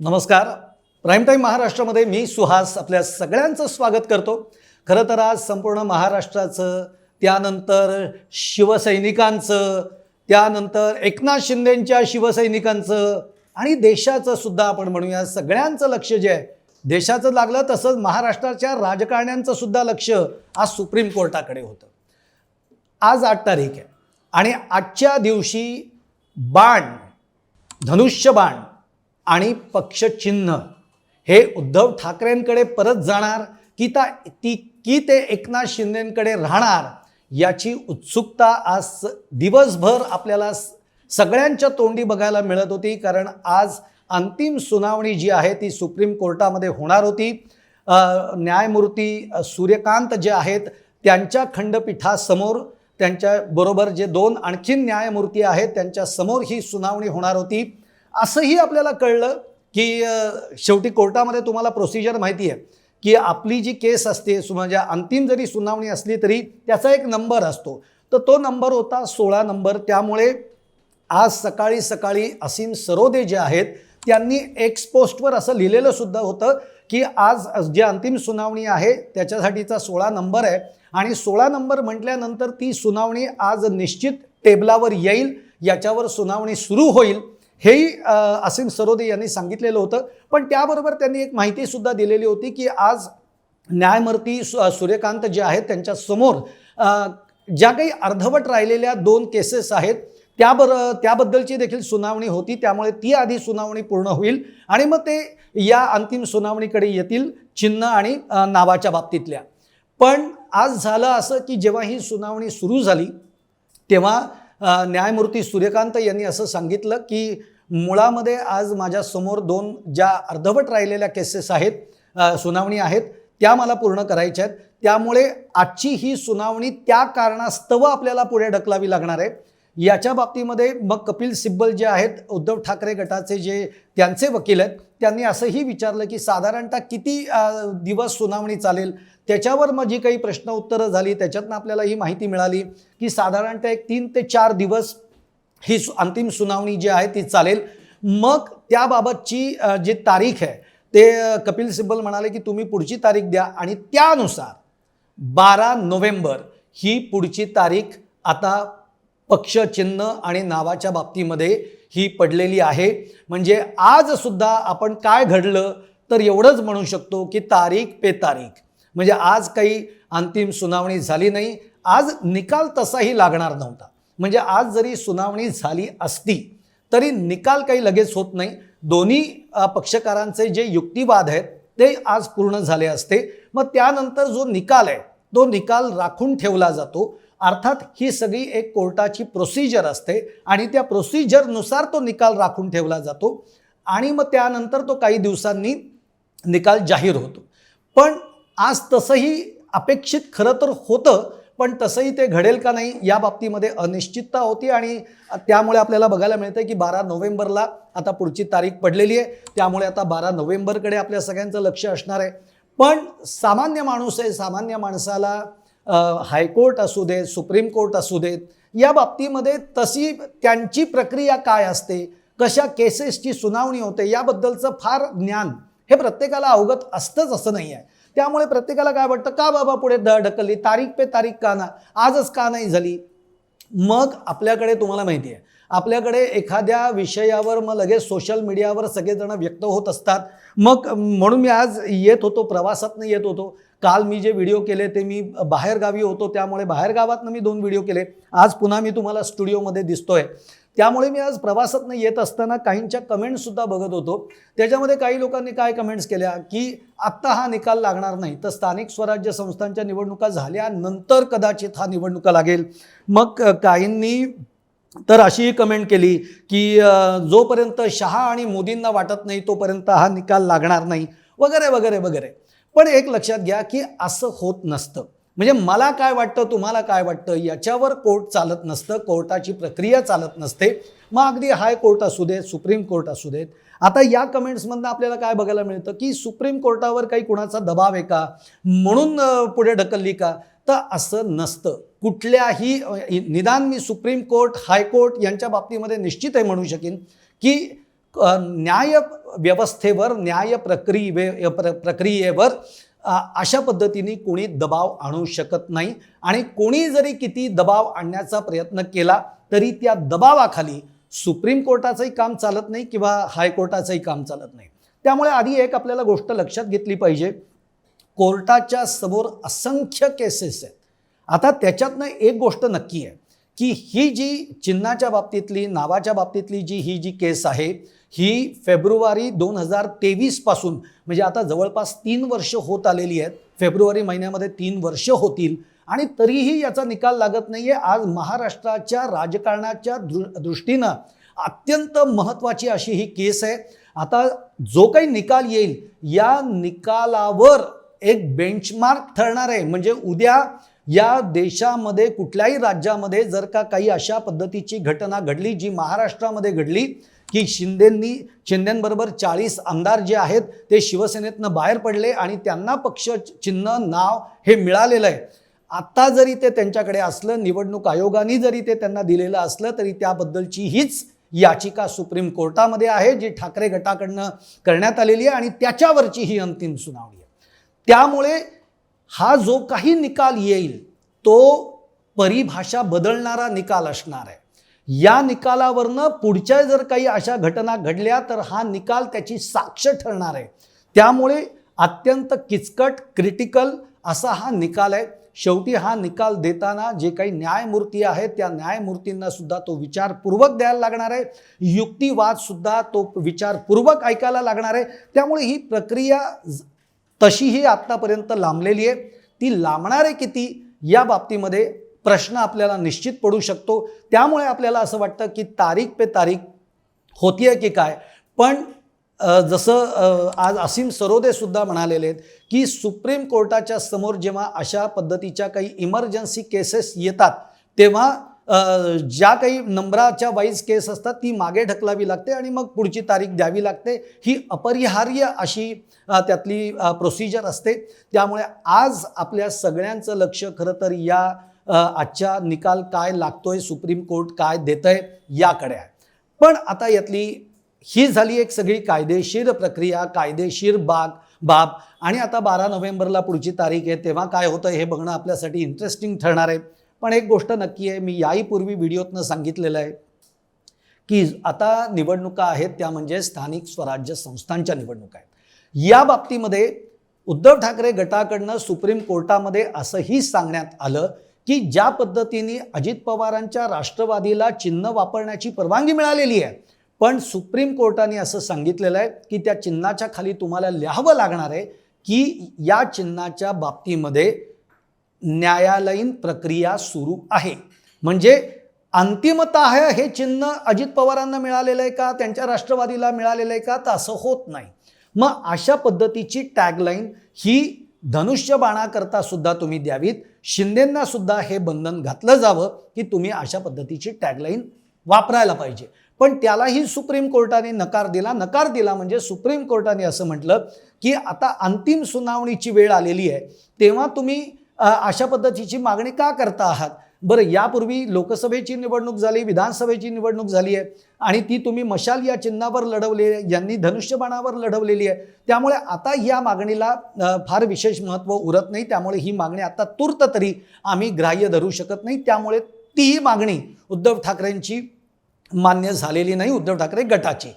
नमस्कार. Prime time महाराष्ट्रामध्ये मी सुहास आपल्या सगळ्यांचं स्वागत करतो. खरं तर आज संपूर्ण महाराष्ट्राचं त्यानंतर शिवसैनिकांचं त्यानंतर एकनाथ शिंदेंच्या शिवसैनिकांचं आणि देशाचं सुद्धा आपण म्हणूया. सगळ्यांचं लक्ष जे आहे देशाचं लागलं तसंच महाराष्ट्राच्या राजकारण्यांचं सुद्धा लक्ष आज सुप्रीम कोर्टाकडे होतं. आज आठ तारीख आहे आणि आजच्या दिवशी बाण धनुष्य बाण आणि पक्षचिन्ह. हे उद्धव ठाकरेंकडे परत जाणार की ता ती की ते एकनाथ शिंदेंकडे राहणार याची उत्सुकता आज स- दिवसभर आपल्याला सगळ्यांच्या तोंडी बघायला मिळत होती. कारण आज अंतिम सुनावणी जी आहे ती सुप्रीम कोर्टामध्ये होणार होती. न्यायमूर्ती सूर्यकांत जे आहेत त्यांच्या खंडपीठासमोर त्यांच्या बरोबर जे दोन आणखीन न्यायमूर्ती आहेत त्यांच्यासमोर ही सुनावणी होणार होती. असंही आपल्याला कळलं की शेवटी कोर्टामध्ये तुम्हाला प्रोसिजर माहिती आहे की आपली जी केस असते म्हणजे अंतिम जरी सुनावणी असली तरी त्याचा एक नंबर असतो. तर तो नंबर होता सोळा नंबर त्यामुळे आज सकाळी सकाळी असीम सरोदे जे आहेत त्यांनी एक्सपोस्टवर असं लिहिलेलं सुद्धा होतं की आज जी अंतिम सुनावणी आहे त्याच्यासाठीचा सोळा नंबर आहे. आणि सोळा नंबर म्हटल्यानंतर ती सुनावणी आज निश्चित टेबलावर येईल याच्यावर सुनावणी सुरू होईल. हेही असीम सरोदे यांनी सांगितलेलं होतं. पण त्याबरोबर त्यांनी एक माहितीसुद्धा दिलेली होती की आज न्यायमूर्ती सु- सूर्यकांत जे आहेत त्यांच्यासमोर ज्या काही अर्धवट राहिलेल्या दोन केसेस आहेत त्याबर त्याबद्दलची देखील सुनावणी होती. त्यामुळे ती आधी सुनावणी पूर्ण होईल आणि मग ते या अंतिम सुनावणीकडे येतील चिन्ह आणि नावाच्या बाबतीतल्या. पण आज झालं असं की जेव्हा ही सुनावणी सुरू झाली तेव्हा न्यायमूर्ती सूर्यकांत यांनी असं सांगितलं की मुळामध्ये आज माझ्यासमोर दोन ज्या अर्धवट राहिलेल्या केसेस आहेत सुनावणी आहेत त्या मला पूर्ण करायच्या आहेत. त्यामुळे आजची ही सुनावणी त्या कारणास्तव आपल्याला पुढे ढकलावी लागणार आहे. याच्या बाबतीमध्ये मग कपिल सिब्बल जे आहेत उद्धव ठाकरे गटाचे जे त्यांचे वकील आहेत त्यांनी असंही विचारलं की साधारणतः किती दिवस सुनावणी चालेल? त्याच्यावर मग जी काही प्रश्न उत्तरं झाली त्याच्यातनं आपल्याला ही माहिती मिळाली की साधारणतः एक तीन ते चार दिवस ही सु अंतिम सुनावणी जी आहे ती चालेल. मग त्याबाबतची जी तारीख आहे ते कपिल सिब्बल म्हणाले की तुम्ही पुढची तारीख द्या आणि त्यानुसार बारा नोव्हेंबर ही पुढची तारीख आता पक्ष चिन्ह आणि नावाच्या बाबतीमध्ये ही पडलेली आहे. म्हणजे आज सुद्धा आपण काय घडलं तर एवढंच म्हणू शकतो की तारीख पे तारीख म्हणजे आज काही अंतिम सुनावणी झाली नाही. आज निकाल तसाही लागणार नव्हता. म्हणजे आज जरी सुनावणी झाली असती तरी निकाल काही लगेच होत नाही. दोन्ही पक्षकारांचे जे युक्तिवाद आहेत ते आज पूर्ण झाले असते. मग त्यानंतर जो निकाल आहे तो निकाल राखून ठेवला जातो. अर्थात ही सगळी एक कोर्टाची प्रोसिजर असते आणि त्या प्रोसिजरनुसार तो निकाल राखून ठेवला जातो आणि मग त्यानंतर तो काही दिवसांनी निकाल जाहीर होतो. पण आज तसंही अपेक्षित खरं तर होतं पण तसंही ते घडेल का नाही या बाबतीमध्ये अनिश्चितता होती आणि त्यामुळे आपल्याला बघायला मिळतं की बारा नोव्हेंबरला आता पुढची तारीख पडलेली आहे. त्यामुळे आता बारा नोव्हेंबरकडे आपल्या सगळ्यांचं लक्ष असणार आहे. पण सामान्य माणूस आहे सामान्य माणसाला हायकोर्ट असू देत सुप्रीम कोर्ट असू देत या बाबतीमध्ये तशी त्यांची प्रक्रिया काय असते कशा केसेसची सुनावणी होते याबद्दलचं फार ज्ञान हे प्रत्येकाला अवगत असतंच असं नाही आहे. त्यामुळे प्रत्येकाला काय वाटतं का बाबा पुढे द ढकलली तारीख पे तारीख का ना आजच का नाही झाली? मग आपल्याकडे तुम्हाला माहिती आहे आपल्याकडे एखाद्या विषयावर मग लगेच सोशल मीडियावर सगळेजण व्यक्त होत असतात. मग म्हणून मी आज येत होतो प्रवासातनं येत होतो. काल मी जे व्हिडिओ केले ते मी बाहेरगावी होतो त्यामुळे बाहेरगावातनं मी दोन व्हिडिओ केले. आज पुन्हा मी तुम्हाला स्टुडिओमध्ये दिसतोय. त्यामुळे मी आज प्रवासातनं येत असताना काहींच्या कमेंट्ससुद्धा बघत होतो. त्याच्यामध्ये काही लोकांनी काय कमेंट्स केल्या? की आत्ता हा निकाल लागणार नाही तर स्थानिक स्वराज्य संस्थांच्या निवडणुका झाल्यानंतर कदाचित हा निवडणुका लागेल. मग काहींनी तर अशीही कमेंट केली की जोपर्यंत शहा आणि मोदींना वाटत नाही तोपर्यंत हा निकाल लागणार नाही. वगैरे वगैरे वगैरे. पण एक लक्षात घ्या की असं होत नसतं. म्हणजे मला काय वाटतं तुम्हाला काय वाटतं याच्यावर कोर्ट चालत नसतं कोर्टाची प्रक्रिया चालत नसते. मग अगदी हायकोर्ट असू देत सुप्रीम कोर्ट असू देत. आता या कमेंट्समधनं आपल्याला काय बघायला मिळतं की सुप्रीम कोर्टावर काही कुणाचा दबाव आहे का? म्हणून पुढे ढकलली का? तर असं नसतं. कुठल्याही निदान मी सुप्रीम कोर्ट हायकोर्ट यांच्या बाबतीमध्ये निश्चित आहे म्हणू शकेन की न्याय व्यवस्थेवर न्याय प्रक्रिये प्र प्रक्रियेवर अशा पद्धतीने कोणी दबाव आणू शकत नाही. आणि कोणी जरी किती दबाव आणण्याचा प्रयत्न केला तरी त्या दबावाखाली सुप्रीम कोर्टाचंही काम चालत नाही किंवा हायकोर्टाचंही काम चालत नाही. त्यामुळे आधी एक आपल्याला गोष्ट लक्षात घेतली पाहिजे. कोर्टाच्या समोर असंख्य केसेस आहेत. आता त्याच्यातनं एक गोष्ट नक्की आहे. की ही जी चिन्हाच्या बाबतीतली नावाच्या बाबतीतली जी ही जी केस आहे ही फेब्रुवारी दोन हजार तेवीसपासून म्हणजे आता जवळपास तीन वर्ष होत आलेली आहेत फेब्रुवारी महिन्यामध्ये तीन वर्ष होतील आणि तरीही याचा निकाल लागत नाही आहे आज महाराष्ट्राच्या राजकारणाच्या दृ दृष्टीनं अत्यंत महत्त्वाची अशी ही केस आहे. आता जो काही निकाल येईल या निकालावर एक बेंचमार्क ठरणार आहे. म्हणजे उद्या या देशामध्ये कुठल्याही राज्यामध्ये जर का काही अशा पद्धतीची घटना घडली जी महाराष्ट्रामध्ये घडली की शिंदेंनी शिंदेंबरोबर चाळीस आमदार जे आहेत ते शिवसेनेतनं बाहेर पडले आणि त्यांना पक्ष चिन्ह नाव हे मिळालेलं आहे. आत्ता जरी ते त्यांच्याकडे असलं निवडणूक आयोगाने जरी ते त्यांना दिलेलं असलं तरी त्याबद्दलची हीच याचिका सुप्रीम कोर्टामध्ये आहे जी ठाकरे गटाकडनं करण्यात आलेली आहे आणि त्याच्यावरची ही अंतिम सुनावणी आहे. त्यामुळे हा जो काही निकाल येईल तो परिभाषा बदलणारा निकाल असणार आहे. या निकालावरनं पुढच्या जर काही अशा घटना घडल्या तर हा निकाल त्याची साक्ष ठरणार आहे. त्यामुळे अत्यंत किचकट क्रिटिकल असा हा निकाल आहे. शेवटी हा निकाल देताना जे काही न्यायमूर्ती आहेत त्या न्यायमूर्तींना सुद्धा तो विचारपूर्वक द्यायला लागणार आहे. युक्तिवाद सुद्धा तो विचारपूर्वक ऐकायला लागणार आहे. त्यामुळे ही प्रक्रिया तशी ही आत्तापर्यंत लांबलेली आहे. ती लांबणारे किती या बाबतीमध्ये प्रश्न आपल्याला निश्चित पडू शकतो. त्यामुळे आपल्याला असं वाटतं की तारीख पे तारीख होतीये की काय? पण जसं आज असीम सरोदे सुद्धा म्हणालेले आहेत की सुप्रीम कोर्टाच्या समोर जेव्हा अशा पद्धतीच्या काही इमर्जन्सी केसेस येतात तेव्हा ज्या काही नंबराच्या वाईज केस असतात ती मागे ढकलावी लागते आणि मग पुढची तारीख द्यावी लागते. ही अपरिहार्य अशी त्यातली प्रोसिजर असते. त्यामुळे आज आपल्या सगळ्यांचं लक्ष खरं तर या आजच्या निकाल काय लागतोय सुप्रीम कोर्ट काय देतंय याकडे आहे. पण आता यातली ही झाली एक सगळी कायदेशीर प्रक्रिया कायदेशीर बाग बाब. आणि आता बारा नोव्हेंबरला पुढची तारीख आहे तेव्हा काय होतं हे बघणं आपल्यासाठी इंटरेस्टिंग ठरणार आहे. पण एक गोष्ट नक्की आहे मी याही पूर्वी व्हिडिओतनं सांगितलेलं आहे की आता निवडणुका आहेत त्या म्हणजे स्थानिक स्वराज्य संस्थांच्या निवडणुका आहेत. या बाबतीमध्ये उद्धव ठाकरे गटाकडनं सुप्रीम कोर्टामध्ये असंही सांगण्यात आलं की ज्या पद्धतीने अजित पवारांच्या राष्ट्रवादीला चिन्ह वापरण्याची परवानगी मिळालेली आहे पण सुप्रीम कोर्टाने असं सांगितलेलं आहे की त्या चिन्हाच्या खाली तुम्हाला लिहावं लागणार आहे की या चिन्हाच्या बाबतीमध्ये न्यायालयीन प्रक्रिया सुरू आहे. म्हणजे अंतिमतः हे चिन्ह अजित पवारांना मिळालेलं आहे का? त्यांच्या राष्ट्रवादीला मिळालेलं आहे का? तर असं होत नाही. मग अशा पद्धतीची टॅगलाईन ही धनुष्यबाणाकरता सुद्धा तुम्ही द्यावीत. शिंदेंना सुद्धा हे बंधन घातलं जावं की तुम्ही अशा पद्धतीची टॅगलाईन वापरायला पाहिजे. पण त्यालाही सुप्रीम कोर्टाने नकार दिला. नकार दिला म्हणजे सुप्रीम कोर्टाने असं म्हटलं की आता अंतिम सुनावणीची वेळ आलेली आहे. तेव्हा तुम्ही अशा पद्धतीची मागणी का करता आहात? बरं यापूर्वी लोकसभेची निवडणूक झाली विधानसभेची निवडणूक झाली आहे आणि ती तुम्ही मशाल या चिन्हावर लढवली आहे यांनी धनुष्यबाणावर लढवलेली आहे. त्यामुळे आता या मागणीला फार विशेष महत्त्व उरत नाही. त्यामुळे ही मागणी आता तूर्त तरी आम्ही ग्राह्य धरू शकत नाही. त्यामुळे तीही मागणी उद्धव ठाकरेंची मान्य झालेली नाही उद्धव ठाकरे गटाची.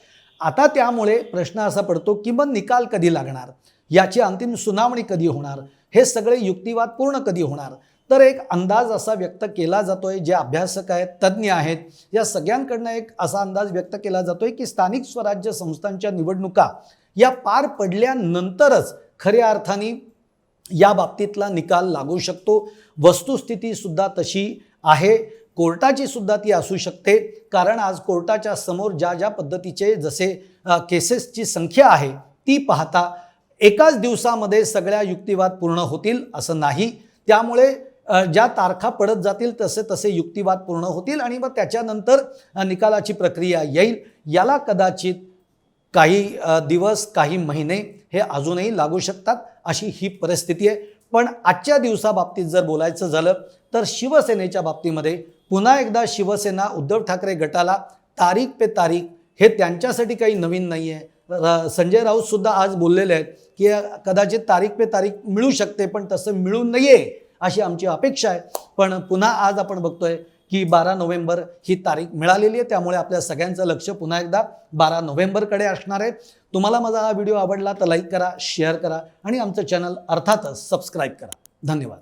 आता त्यामुळे प्रश्न असा पडतो की मग निकाल कधी लागणार? याची अंतिम सुनावणी कधी होणार? हे सगळे युक्तिवाद पूर्ण कधी होणार? तर एक अंदाज असा व्यक्त केला जातोय जे अभ्यासक आहेत तज्ज्ञ आहेत या सगळ्यांकडनं एक असा अंदाज व्यक्त केला जातोय की स्थानिक स्वराज्य संस्थांच्या निवडणुका या पार पडल्यानंतरच खऱ्या अर्थाने या बाबतीतला निकाल लागू शकतो. वस्तुस्थितीसुद्धा तशी आहे. कोर्टाची सुद्धा ती असू शकते. कारण आज कोर्टाच्या समोर ज्या ज्या पद्धतीचे जसे केसेसची संख्या आहे ती पाहता एकाच दिवसामध्ये सगळ्या युक्तिवाद पूर्ण होतील असं नाही. त्यामुळे ज्या तारखा पडत जातील तसे तसे युक्तिवाद पूर्ण होतील आणि मग त्याच्यानंतर निकालाची प्रक्रिया येईल. याला कदाचित काही दिवस काही महिने हे अजूनही लागू शकतात अशी ही परिस्थिती आहे. पण आजच्या दिवसाबाबतीत जर बोलायचं झालं तर शिवसेनेच्या बाबतीमध्ये पुन्हा एकदा शिवसेना उद्धव ठाकरे गटाला तारीख पे तारीख हे त्यांच्यासाठी काही नवीन नाही आहे संजय राऊतसुद्धा आज बोललेले आहेत की कदाचित तारीख पे तारीख मिळू शकते पण तसं मिळू नये अशी आमची अपेक्षा आहे. पण पुन्हा आज आपण बघतोय की बारा नोव्हेंबर ही तारीख मिळालेली आहे. त्यामुळे आपल्या सगळ्यांचं लक्ष पुन्हा एकदा बारा नोव्हेंबरकडे असणार आहे. तुम्हाला माझा हा व्हिडिओ आवडला तर लाईक करा शेअर करा आणि आमचं चॅनल अर्थातच सबस्क्राईब करा. धन्यवाद.